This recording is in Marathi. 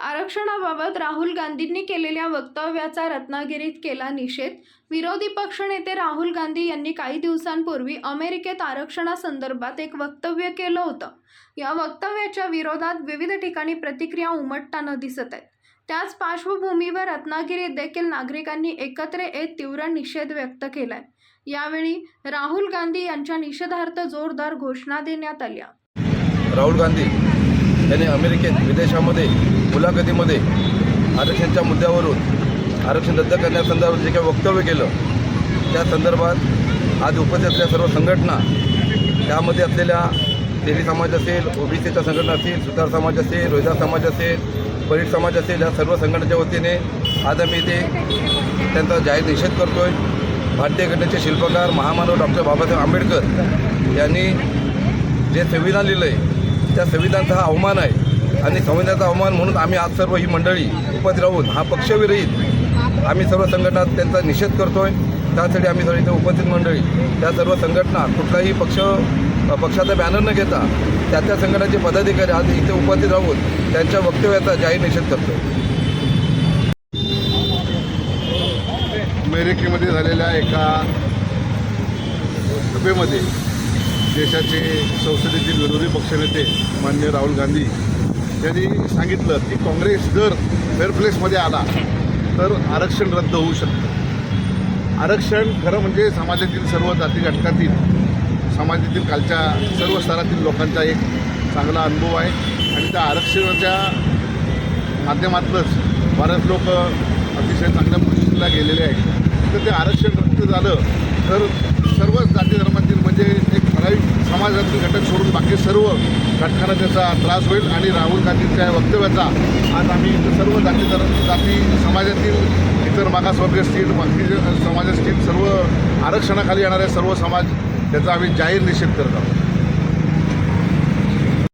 आरक्षणाबाबत राहुल गांधींनी केलेल्या वक्तव्याचा रत्नागिरीत केला निषेध. विरोधी पक्षनेते राहुल गांधी यांनी काही दिवसांपूर्वी अमेरिकेत आरक्षणासंदर्भात एक वक्तव्य केलं होतं. या वक्तव्याच्या विरोधात विविध ठिकाणी प्रतिक्रिया उमटताना दिसत आहेत. त्याच पार्श्वभूमीवर रत्नागिरीत देखील नागरिकांनी एकत्र येत तीव्र निषेध व्यक्त केलाय. यावेळी राहुल गांधी यांच्या निषेधार्थ जोरदार घोषणा देण्यात आल्या. राहुल गांधी त्याने अमेरिकेत विदेशामध्ये मुलाखतीमध्ये आरक्षणच्या मुद्द्यावरून आरक्षण रद्द करण्यासंदर्भात जे काही वक्तव्य केलं त्या संदर्भात आज उपस्थित असलेल्या सर्व संघटना त्यामध्ये असलेल्या तेली समाज असेल ओबीसीच्या संघटना असतील सुतार समाज असेल रोहिदास समाज असेल परीट समाज असेल या सर्व संघटनेच्या वतीने आज आम्ही इथे त्यांचा जाहीर निषेध करतो आहे भारतीय घटनेचे शिल्पकार महामानव डॉक्टर बाबासाहेब आंबेडकर यांनी जे संविधान लिहिलं आहे त्या संविधानाचा हा अवमान आहे. आणि संविधानाचा अवमान म्हणून आम्ही आज सर्व ही मंडळी उपस्थित राहून हा पक्षविरहित आम्ही सर्व संघटना त्यांचा निषेध करतो आहे त्यासाठी आम्ही सर्व इथे उपस्थित मंडळी त्या सर्व संघटना कुठलाही पक्ष पक्षाचा बॅनर न घेता त्या त्या संघटनाचे पदाधिकारी आज इथे उपस्थित राहून त्यांच्या वक्तव्याचा जाहीर निषेध करतो अमेरिकेमध्ये झालेल्या एका सभेमध्ये देशाचे संसदेतील विरोधी पक्षनेते मान्य राहुल गांधी यांनी सांगितलं की काँग्रेस जर फेअरप्लेसमध्ये आला तर आरक्षण रद्द होऊ शकतं. आरक्षण खरं म्हणजे समाजातील सर्व जाती घटकातील समाजातील कालच्या सर्व स्तरातील लोकांचा एक चांगला अनुभव आहे. आणि त्या आरक्षणाच्या माध्यमातूनच बरेच लोक अतिशय चांगल्या पोझिशनला गेलेले आहेत. तर ते आरक्षण रद्द झालं तर सर्वच जाती धर्मातील म्हणजे एक ठराविक समाजातील घटक सोडून बाकी सर्व घटकांना त्याचा त्रास होईल आणि राहुल गांधींच्या वक्तव्याचा आज आम्ही इथं सर्व जाती जाती समाजातील इतर मागासवर्ग असतील बाकी समाज असतील सर्व आरक्षणाखाली येणारे सर्व समाज त्याचा आम्ही जाहीर निषेध करत आहोत.